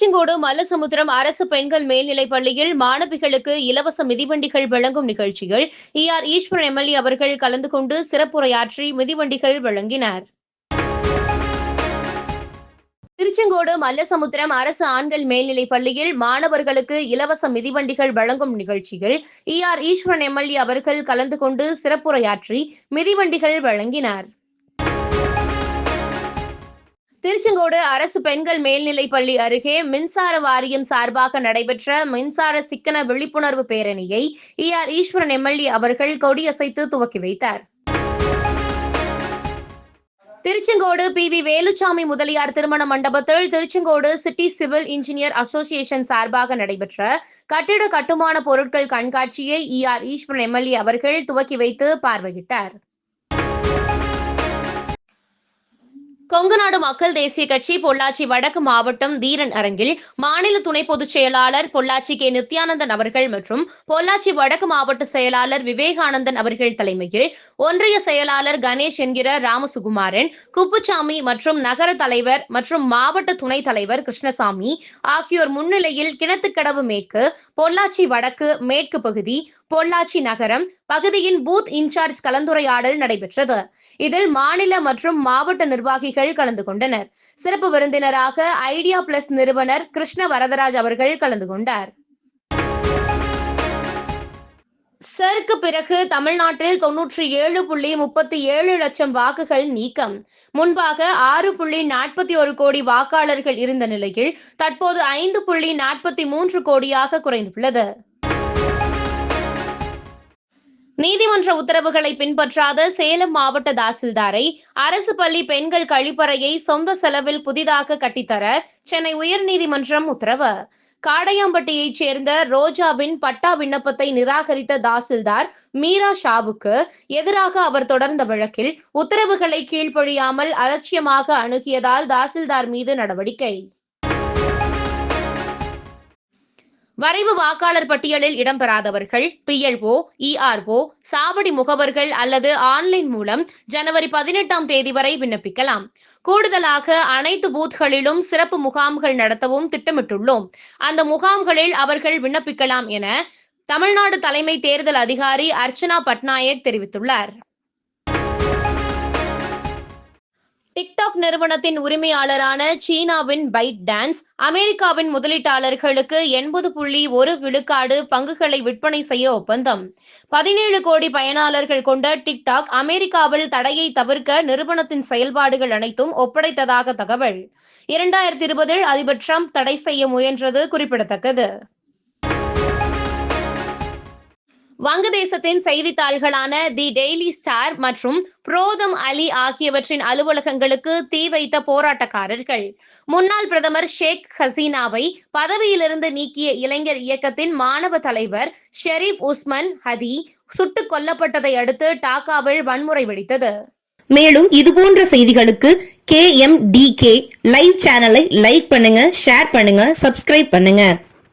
திருச்செங்கோடு மல்லசமுத்திரம் அரசு பெண்கள் மேல்நிலைப் பள்ளியில் மாணவிகளுக்கு இலவச மிதிவண்டிகள் வழங்கும் நிகழ்ச்சியில் இ ஆர் ஈஸ்வரன் எம்எல்ஏ அவர்கள் கலந்து கொண்டு சிறப்புரையாற்றி மிதிவண்டிகள் வழங்கினார். திருச்செங்கோடு மல்லசமுத்திரம் அரசு ஆண்கள் மேல்நிலைப் பள்ளியில் மாணவர்களுக்கு இலவச மிதிவண்டிகள் வழங்கும் நிகழ்ச்சியில் இ ஆர் ஈஸ்வரன் எம்எல்ஏ அவர்கள் கலந்து கொண்டு சிறப்புரையாற்றி மிதிவண்டிகள் வழங்கினார். திருச்செங்கோடு அரசு பெண்கள் மேல்நிலைப் பள்ளி அருகே மின்சார வாரியம் சார்பாக நடைபெற்ற மின்சார சிக்கன விழிப்புணர்வு பேரணியை இ. ஆர். ஈஸ்வரன் எம்எல்ஏ அவர்கள் கொடியசைத்து துவக்கி வைத்தார். திருச்செங்கோடு பி. வி. வேலுச்சாமி முதலியார் திருமண மண்டபத்தில் Tiruchengode city civil engineer association சார்பாக நடைபெற்ற கட்டிட கட்டுமான பொருட்கள் கண்காட்சியை இ. ஆர். ஈஸ்வரன் எம்எல்ஏ அவர்கள் துவக்கி வைத்து பார்வையிட்டார். கொங்குநாடு மக்கள் தேசிய கட்சி பொள்ளாச்சி வடக்கு மாவட்டம் தீரன் அரங்கில் மாநில துணை பொதுச் செயலாளர் பொள்ளாச்சி கே. நித்யானந்தன் அவர்கள் மற்றும் பொள்ளாச்சி வடக்கு மாவட்ட செயலாளர் விவேகானந்தன் அவர்கள் தலைமையில் ஒன்றிய செயலாளர் கணேஷ் என்கிற ராமசுகுமாரன் குப்புசாமி மற்றும் நகர தலைவர் மற்றும் மாவட்ட துணைத் தலைவர் கிருஷ்ணசாமி ஆகியோர் முன்னிலையில் கிணத்துக்கடவு மேற்கு பொள்ளாச்சி வடக்கு மேற்கு பகுதி பொள்ளாச்சி நகரம் பகுதியின் பூத் இன்சார்ஜ் கலந்துரையாடல் நடைபெற்றது. இதில் மாநில மற்றும் மாவட்ட நிர்வாகிகள் கலந்து கொண்டனர். சிறப்பு விருந்தினராக ஐடியா பிளஸ் நிறுவனர் கிருஷ்ண வரதராஜ் அவர்கள் கலந்து கொண்டார். சருக்கு பிறகு தமிழ்நாட்டில் தொன்னூற்றி ஏழு புள்ளி முப்பத்தி ஏழு லட்சம் வாக்குகள் நீக்கம். முன்பாக ஆறு புள்ளி நாற்பத்தி ஒரு கோடி வாக்காளர்கள் இருந்த நிலையில் தற்போது ஐந்து புள்ளி நாற்பத்தி மூன்று கோடியாக குறைந்துள்ளது. நீதிமன்ற உத்தரவுகளை பின்பற்றாத சேலம் மாவட்ட தாசில்தாரை அரசு பள்ளி பெண்கள் கழிப்பறையை சொந்த செலவில் புதிதாக கட்டித்தர சென்னை உயர்நீதிமன்றம் உத்தரவு. காடையாம்பட்டியைச் சேர்ந்த ரோஜாவின் பட்டா விண்ணப்பத்தை நிராகரித்த தாசில்தார் மீரா ஷாவுக்கு எதிராக அவர் தொடர்ந்த வழக்கில் உத்தரவுகளை கீழ்ப்பொழியாமல் அலட்சியமாக அணுகியதால் தாசில்தார் மீது நடவடிக்கை. வரைவு வாக்காளர் பட்டியலில் இடம்பெறாதவர்கள் பிஎல்ஓ இஆர்ஓ சாவடி முகவர்கள் அல்லது ஆன்லைன் மூலம் ஜனவரி பதினெட்டாம் தேதி வரை விண்ணப்பிக்கலாம். கூடுதலாக அனைத்து பூத்களிலும் சிறப்பு முகாம்கள் நடத்தவும் திட்டமிட்டுள்ளோம். அந்த முகாம்களில் அவர்கள் விண்ணப்பிக்கலாம் என தமிழ்நாடு தலைமை தேர்தல் அதிகாரி அர்ச்சனா பட்நாயக் தெரிவித்துள்ளார். டிக்டாக் நிறுவனத்தின் உரிமையாளரான சீனாவின் பைட் டான்ஸ் அமெரிக்காவின் முதலீட்டாளர்களுக்கு எண்பது புள்ளி ஒரு விழுக்காடு பங்குகளை விற்பனை செய்ய ஒப்பந்தம். பதினேழு கோடி பயனாளர்கள் கொண்ட டிக்டாக் அமெரிக்காவில் தடையை தவிர்க்க நிறுவனத்தின் செயல்பாடுகள் அனைத்தும் ஒப்படைத்ததாக தகவல். இரண்டாயிரத்தி இருபதில் அதிபர் ட்ரம்ப் தடை செய்ய முயன்றது குறிப்பிடத்தக்கது. வங்கதேசத்தின் செய்தித்தாள்களான தி டெய்லி ஸ்டார் மற்றும் புரோதம் அலி ஆகியவற்றின் அலுவலகங்களுக்கு தீ வைத்த போராட்டக்காரர்கள். முன்னாள் பிரதமர் ஷேக் ஹசீனாவை பதவியிலிருந்து நீக்கிய இளைஞர் இயக்கத்தின் மாணவ தலைவர் ஷெரீப் உஸ்மன் ஹதி சுட்டுக் கொல்லப்பட்டதை அடுத்து டாக்காவில் வன்முறை வெடித்தது. மேலும் இதுபோன்ற செய்திகளுக்கு K M D K live சேனலை லைக் பண்ணுங்க ஷேர் பண்ணுங்க சப்ஸ்கிரைப் பண்ணுங்க.